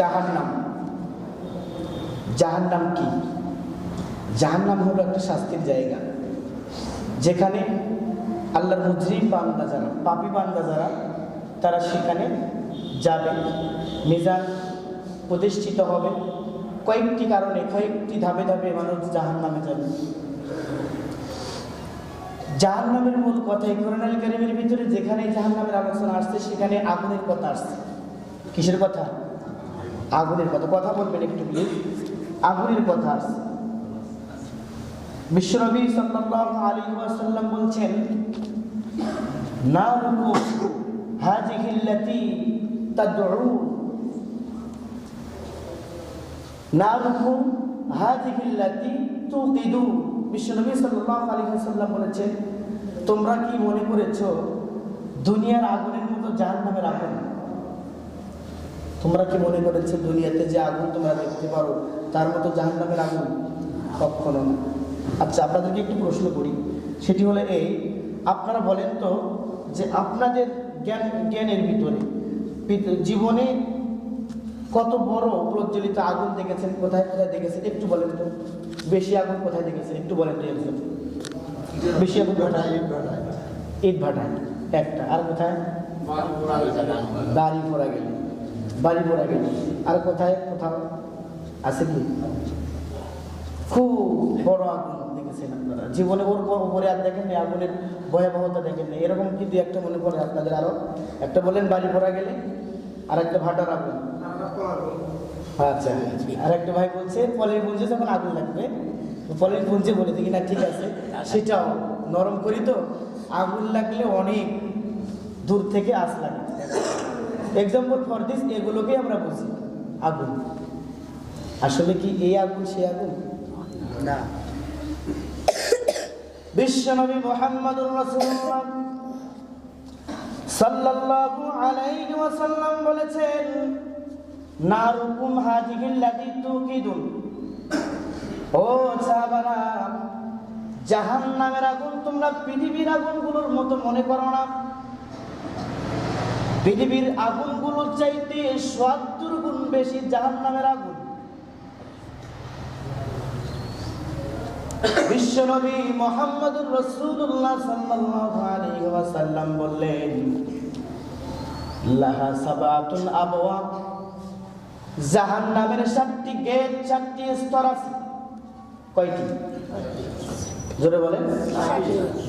জাহান্নাম। জাহান্নাম কি? জাহান্নাম হলো একটা শাস্তির জায়গা, যেখানে আল্লাহর মুজরিম বান্দা যারা, পাপি বান্দা যারা, তারা সেখানে যাবে মিজান প্রতিষ্ঠিত হবে। কয়েকটি কারণে, কয়েকটি ধাপে ধাপে মানুষ জাহান্নামে যাবে। জাহান্নামের মূল কথা এই কোরআন কারিমের ভিতরে যেখানে জাহান্নামের আলোচনা আসছে, সেখানে আগুনের কথা আসছে। কিসের কথা? আগুনের কথা কথা বলবেন একটু প্লিজ আগুনের কথা। আসছে বিশ্বনবী সাল্লাল্লাহু আলাইহি ওয়াসাল্লাম বলছেন নারুকু হাযিহি আল্লাতী তাদউন। নারুকু হাযিহি আল্লাতী তুকিদু বিশ্বনবী সাল্লাল্লাহু আলাইহি ওয়াসাল্লাম বলেছেন, তোমরা কি মনে করেছ, দুনিয়ার আগুনের মতো জাহান্নামের আগুন? তোমরা কি মনে করেছ দুনিয়াতে যে আগুন তোমরা দেখতে পারো? তার মতো জাহান্নামের আগুন কখনো না। আচ্ছা আপনাদেরকে একটু প্রশ্ন করি। সেটি হলো এই আপনারা বলেন তো যে আপনাদের জ্ঞান জ্ঞানের ভিতরে জীবনে কত বড় প্রজ্বলিত আগুন দেখেছেন কোথায় কোথায় দেখেছেন? একটু বলেন তো। বেশি আগুন কোথায় দেখেছেন? একটু বলেন তো একজন। বেশি আগুন কোথায়? ইট ভাটায়। একটা। আর কোথায়? বাড়ি পড়া গেলে বাড়ি গেলে আর কোথায়? কোথাও? আছে কি? খুব বড় আগুন দেখেছেন আপনারা। জীবনে ওর উপরে আর দেখেন না আগুনের ভয়াবহতা দেখেন না এরকম কিন্তু একটা মনে পড়ে আপনাদের আরও। একটা বললেন বাড়ি পড়া গেলে আর একটা ভাটার আগুন। আচ্ছা আর একটা ভাই বলছে পলের পুঞ্জে যখন আগুন লাগবে পলের পুঞ্জে বলে দেখি, না, ঠিক আছে, সেটাও নরম করি তো। আগুন লাগলে অনেক দূর থেকে আস লাগে। এক্সাম্পল ফর দিস এগুলোকেই আমরা বুঝি আগুন। আসলে কি এই আগুন সেই আগুন? না। বিশ্বনবী মোহাম্মদুর রাসূলুল্লাহ সাল্লাল্লাহু আলাইহি ওয়াসাল্লাম বলেছেন, নারুকুম হাদিহিল্লাতী তুকিদুন ও সাহাবারা, জাহান্নামের আগুন তোমরা পৃথিবীর আগুনগুলোর মতো মনে করো না। পৃথিবীর আগুনগুলোর চাইতে সত্তর গুণ বেশি আগুন। সাল্লাল্লাহু আলাইহি ওয়াসাল্লাম বললেন স্তর আছে। কয়টি? বলেন।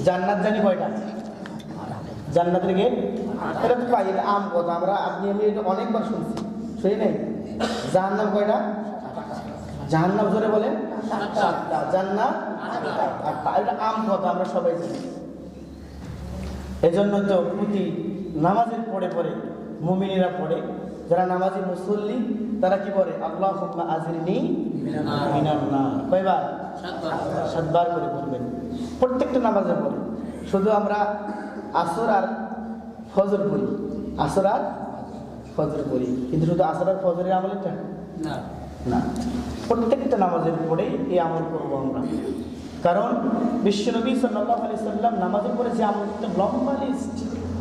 জান্নাত জানি কয়টা? জান্নাতের গেট? এটা পাই, এটা আম কথা আমরা আপনি আমি এটা অনেকবার শুনছি। শুনি নাই? জাহান্নাম কয়টা? জাহান্নাম জোরে বলেন। সাতটা। জান্নাত? এটা আম কথা আমরা সবাই জানি। এজন্য তো প্রতি নামাজের পড়ে পড়ে, মুমিনীরা পড়ে। যারা নামাজি মুসল্লি, তারা কি বলে আল্লাহ আজিরনি মিনান নার। কয়বার? সাতবার করে পড়বেন। প্রত্যেকটা নামাজে পড়ে। শুধু আমরা আসর আর ফজর পড়ি। আসর আর ফজর পড়ি। কিন্তু শুধু আসর আর ফজরের আমলটা? না। প্রত্যেকটা নামাজের পরে এই আমল করব আমরা। কারণ বিশ্বনবী সাল্লাহ আলি সাল্লাম নামাজের পরে যে আমল একটা লম্বা লিস্ট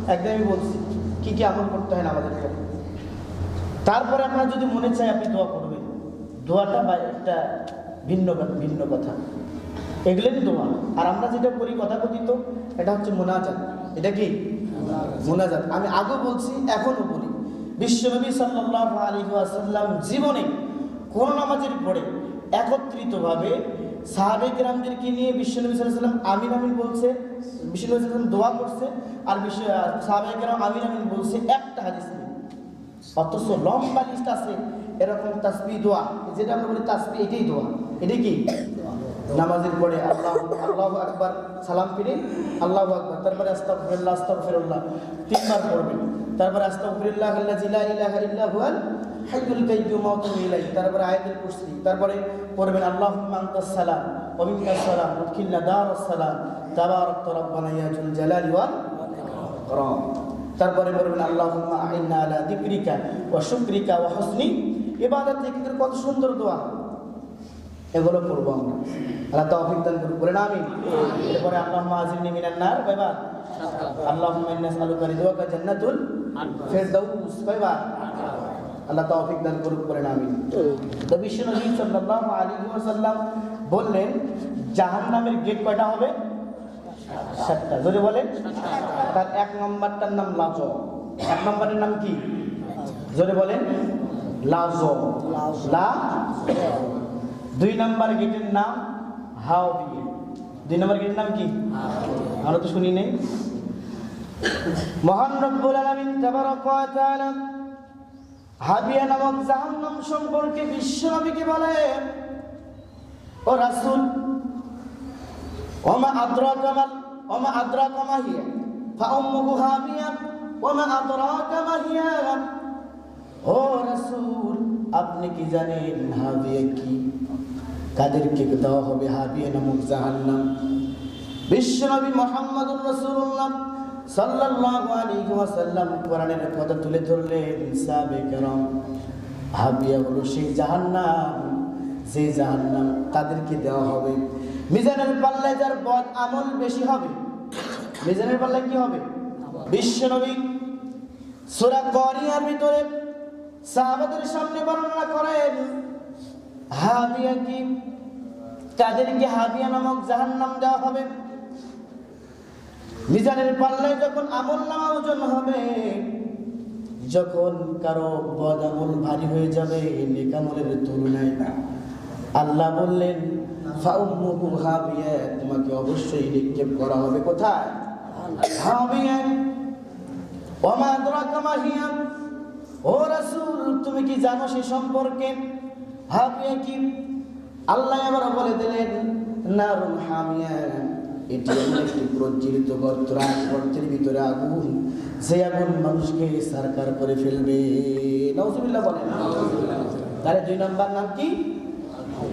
একদম আমি বলছি কী কী আমল করতে হয় নামাজের পরে? তারপরে আপনার যদি মনে চায় আপনি দোয়া করবেন। দোয়াটা বা একটা ভিন্ন ভিন্ন কথা। এগুলোই দোয়া। আর আমরা যেটা করি কথা কথিত এটা হচ্ছে মোনাজাত। এটা কি? মোনাজাত। আমি আগেও বলছি, এখনও বলি। বিশ্বনবী সাল্লাহ আলী আসাল্লাম জীবনে কোন নামাজের পরে একত্রিতভাবে সাহাবেক রামদেরকে নিয়ে বিশ্বনবী সাল্লাম আমিন আমিন বলছে, বিশ্বনবী সাল্লাম দোয়া করছে, আর বিশ্ব সাহাবেক রাম আমিন আমিন বলছে একটা হাদিস অথচ লম্বা লিস্ট আছে, এরকম তাসবি দোয়া, যেটা আমরা বলি তাসবি এটাই দোয়া। এটাই কি? নামাজের পরে আল্লাহ আল্লাহ আকবার সালাম ফিরে, আল্লাহ আকবার। তারপরে আস্তাগফিরুল্লাহ আস্তাগফিরুল্লাহ। তিনবার পড়বেন। তারপরে আস্তাগফিরুল্লাহ আল্লাযী লা ইলাহা ইল্লা হুয়াল হাইয়ুল কাইয়্যুম ওয়া আতুবু ইলাইহি। তারপরে আয়াতুল কুরসি। তারপরে পড়বেন, আল্লাহুম্মা আনতাস সালাম ওয়া মিনকাস সালাম, উদখিলনা দারাস সালাম তাবারাকতা রাব্বানা ইয়া জুল জালালি ওয়াল ইকরাম। তারপরে বলবেন আল্লাহুম্মা আইন্না আলা যিকরিকা ওয়া শুকরিকা ওয়া হুসনি। ইবাদত কত সুন্দর দোয়া। এগুলো পড়ব আমরা আল্লাহ তৌফিক দান করুন বলেন আমিন। এরপরে আল্লাহুম্মা আজিরনি মিনান নার। কয়বার আল্লাহুম্মা ইন্না নাসআলুকা রিদওয়াকা জান্নাতুল ফিরদাউস। কয়বার আল্লাহ তৌফিক দান করেন আমিন। তো বিশ্ব নবী সাল্লাল্লাহু আলাইহি ওয়াসাল্লাম বললেন জাহান্নামের গেট কয়টা হবে? সাতটা। যদি বলেন। তার এক নম্বরটার নাম লাজ। এক নম্বরের নাম কি? জোরে বলেন। লাজ। লা? দুই নম্বর গেটের নাম হাওবিয়ে দুই নম্বর গেটের নাম কি? আমরা তো শুনি নেই। মহান রব্বুল আলামিন হাবিয়া নামক জাহান্নাম সম্পর্কে বিশ্বনবীকে বলে ও রাসূল, ওমা আদরাকা মাল, ওমা আদরাকা মা হিয়া? ফাউম্মুহু হাবিয়া ওমা আদরাকা মা হিয়া? ও রাসূল, আপনি কি জানেন হাবিয়া কি? কাদেরকে দেওয়া হবে হাবিয়া নামক জাহান্নাম। বিশ্বনবী মোহাম্মদুর রাসূলুল্লাহ সাল্লাল্লাহু আলাইহি ওয়াসাল্লাম কোরআনের কথা তুলে ধরলেন, সাহাবে কেরাম। হাবিয়া হলো সেই জাহান্নাম, যে জাহান্নাম তাদেরকে দেওয়া হবে। মিজানের পাল্লায় যার বদ আমল বেশি হবে, মিজানের পাল্লায় কি হবে? বিশ্বনবী সূরা করিয়ার ভিতরে সাহাবাদের সামনে বর্ণনা করেন হাবিয়া কি তাদেরকে হাবিয়া নামক জাহান্নাম দেওয়া হবে। মিজানের পাল্লায় যখন আমল নামা ওজন হবে, যখন কারও বদ আমল ভারী হয়ে যাবে নেকামলের তুলনায় না। আল্লাহ বললেন হাবিয়া তোমাকে অবশ্যই নিক্ষেপ করা হবে কোথায়? ও রাসূল, তুমি কি জানো সে সম্পর্কে? হাবিয়া কি আল্লাহ আবার বলে দিলেন নারুন হামিয়া এটি এমন একটি প্রজ্বলিত গর্ত গর্তের ভিতরে আগুন যে আগুন মানুষকে সারকার করে ফেলবে নওজুবিল্লাহ বলেন তাহলে দুই নাম্বার নাম কি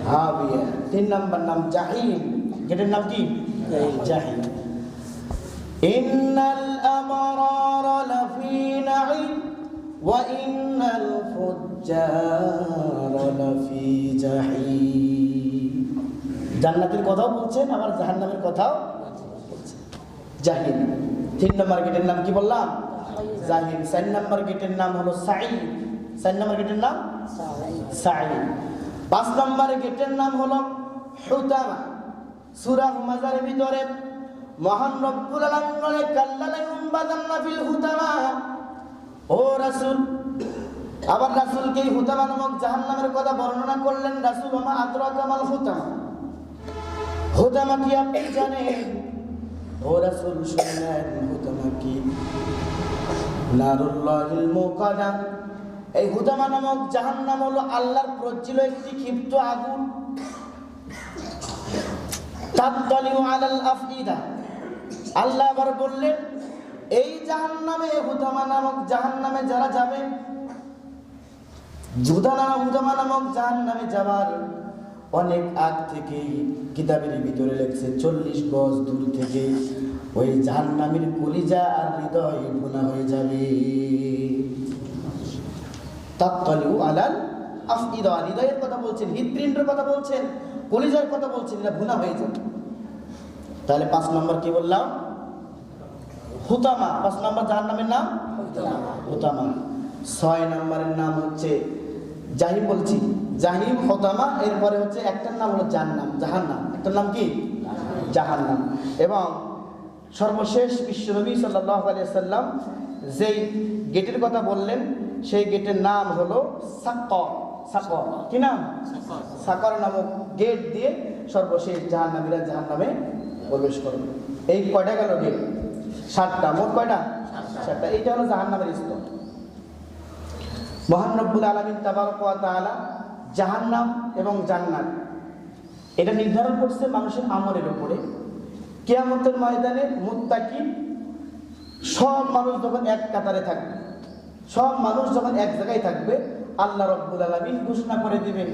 হাবিয়া তিন নাম্বার নাম জাহিম যেটার নাম কি জাহিম ইন্নাল আবরার লাফি নাঈম وإن الفجار জান্নাতের কথাও বলছেন, আবার জাহান্নামের কথাও জাহিম, তিন নম্বর গেটের নাম কি বললাম? জাহিম। চার নম্বর গেটের নাম হলো সাই চার নম্বর গেটের নাম? সাই পাঁচ নম্বর গেটের নাম হলো হুতামা। সুরা হুমাজার ভিতরে, মহান রব্বুল আলম বলে কাল্লালাইহুম ফিল হুতামা। ও রাসূল আবার রাসূলকে এই হুতামা নামক জাহান্নামের কথা বর্ণনা করলেন, রাসুল, ওমা আদরাকা মাল হুতামা? হুতামা কি আপনি জানেন? ও রাসূল, শুনলেন, হুতামা কি? নারুল্লাহিল মুকাদা। এই হুতামা নামক জাহান্নাম হলো আল্লাহর প্রজ্জিল একটি ক্ষিপ্ত আগুন। তাত্তালিউ আলাল আফইদা। আল্লাহ আবার বললেন, এই জাহান্নামে হুতামা নামক জাহান্নামে যারা যাবে জুদানা হুতামা নামক জাহান্নামে যাবার অনেক আগ থেকে কিতাবের ভিতরে লেখছে, চল্লিশ গজ দূর থেকে ওই জাহান্নামের কলিজা আর হৃদয় ভুনা হয়ে যাবে। আলাল হৃদয়ের কথা বলছেন হৃদপিণ্ডের কথা বলছেন, কলিজার কথা বলছেন এটা ভুনা হয়ে যাবে। তাহলে পাঁচ নম্বর কি বললাম? হুতামা, পাঁচ নম্বর যার নামের নাম হুতামা। ছয় নম্বরের নাম হচ্ছে জাহিম বলছি। জাহিম হোতামা এরপরে হচ্ছে একটার নাম হলো জাহান্নাম। জাহান্নাম, একটার নাম কি? জাহান্নাম। এবং সর্বশেষ বিশ্বনবী সাল্লাহ আলিয়াল্লাম যেই গেটের কথা বললেন, সেই গেটের নাম হলো সাকর সাকর কি নাম? সাকর নামক গেট দিয়ে সর্বশেষ জাহান্নামীরা জাহান্নামে প্রবেশ করবে এই কয়টা গেল গেট? সাতটা, মোট কয়টা? সাতটা। এইটা হলো জাহান্নামের স্তর। মহান রব্বুল আলমিন তাবারক ওয়া তাআলা জাহান্নাম এবং জান্নাত। এটা নির্ধারণ করছে মানুষের আমলের উপরে। কেয়ামতের ময়দানে মুত্তাকি সব মানুষ যখন এক কাতারে থাকবে, সব মানুষ যখন এক জায়গায় থাকবে, আল্লাহ রব্বুল আলমিন ঘোষণা করে দিবেন,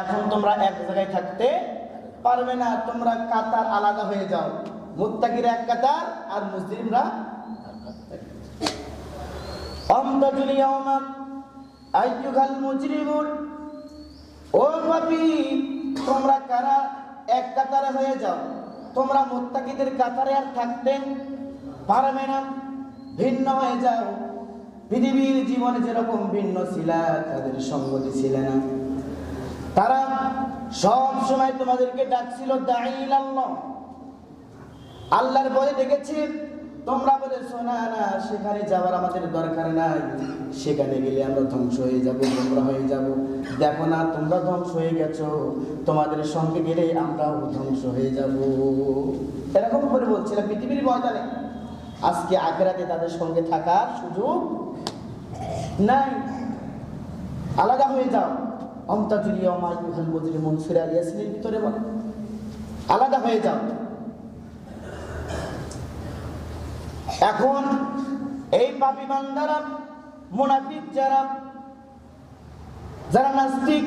এখন তোমরা এক জায়গায় থাকতে পারবে না, তোমরা কাতার আলাদা হয়ে যাও। মুত্তাকিরা এক কাতার আর মুসলিমরা ইয়াউমা আইয়ুহাল মুজরিমুন। ও পাপী, তোমরা কারা? এক কাতারে হয়ে যাও। তোমরা মুত্তাকিদের কাতারে আর থাকতে পারবে না। ভিন্ন হয়ে যাও। পৃথিবীর জীবনে যেরকম ভিন্ন ছিল তাদের সঙ্গতি ছিল না। তারা সব সময় তোমাদেরকে ডাকছিল দাঁড়িয়ে আল্লাহ আল্লাহর বলে ডেকেছে তোমরা বলে শোনা না, সেখানে যাওয়ার আমাদের দরকার নাই। সেখানে গেলে আমরা ধ্বংস হয়ে যাব তোমরা হয়ে যাব। দেখো না, তোমরা ধ্বংস হয়ে গেছো। তোমাদের সঙ্গে গেলে আমরাও ধ্বংস হয়ে যাব। এরকম করে বলছিল, পৃথিবীর ময়দানে। আজকে আখেরাতে তাদের সঙ্গে থাকার সুযোগ নাই। আলাদা হয়ে যাও। অমতাজুলিয়া মাইকুল মজুরি মনসুর আলী ইয়াসিনের ভিতরে বলে, আলাদা হয়ে যাও। এখন এই পাপি বান্দারা, মুনাফিক যারা যারা নাস্তিক,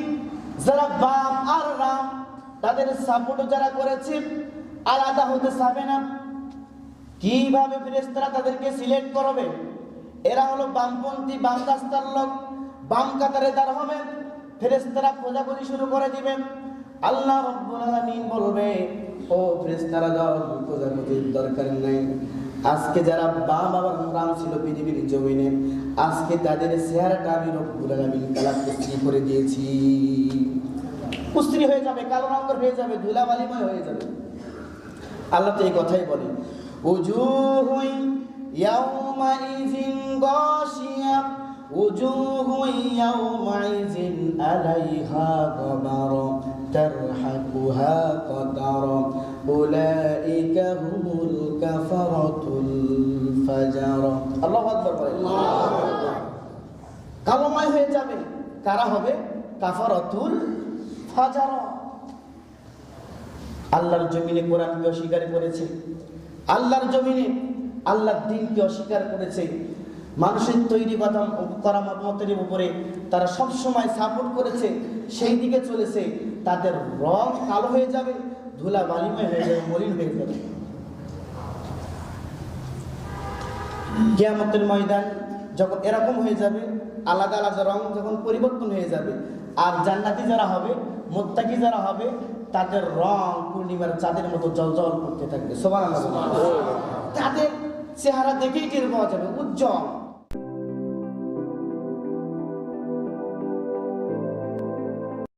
যারা বাপ আর রাম, তাদের সাপোর্ট যারা করেছে, আলাদা হতে চাবে না। কীভাবে ফেরেস্তারা তাদেরকে সিলেক্ট করবে? এরা হলো বামপন্থী, বাম রাস্তার লোক, বাম কাতারে দাঁড় হবে। ফেরেস্তারা খোঁজাখুঁজি শুরু করে দিবে। আল্লাহ রব্বুল আলামিন বলবে, ও ফেরেস্তারা দল খোঁজাখুঁজির দরকার নাই। আজকে যারা বাম আবার রাম ছিল পৃথিবীর জমিনে, আজকে তাদের চেহারাটা আমি রব্বুল আলামিন কালার কুস্তি করে দিয়েছি। কুস্ত্রি হয়ে যাবে, কালো রঙের হয়ে যাবে, ধুলাবালিময় হয়ে যাবে। আল্লাহ তো এই কথাই বলে ইয়াউমাইজিন গাশিয়া উজুহ ইয়াউমাইজিন আলাইহা গবার তারহাকুহা কতার হুমুল কাফারাতুল ফাজার আল্লাহু আকবার বলে কালোময় হয়ে যাবে। কারা হবে? কাফারাতুল ফাজার। আল্লাহর জমিনে কোরআনকে অস্বীকার করেছে। আল্লাহর জমিনে আল্লাহর দিনকে অস্বীকার করেছে। মানুষের তৈরি কথা করা মতের উপরে তারা সবসময় সাপোর্ট করেছে। সেই দিকে চলেছে। তাদের রং কালো হয়ে যাবে। ধুলা বালিময় হয়ে যাবে মলিন হয়ে যাবে কিয়ামতের ময়দান যখন এরকম হয়ে যাবে আলাদা আলাদা রং যখন পরিবর্তন হয়ে যাবে আর জান্নাতি যারা হবে মোত্তাকি যারা হবে তাদের রং পূর্ণিমার চাঁদের মতো জল জল করতে থাকবে। সবার তাদের চেহারা দেখেই টের পাওয়া যাবে উজ্জ্বল।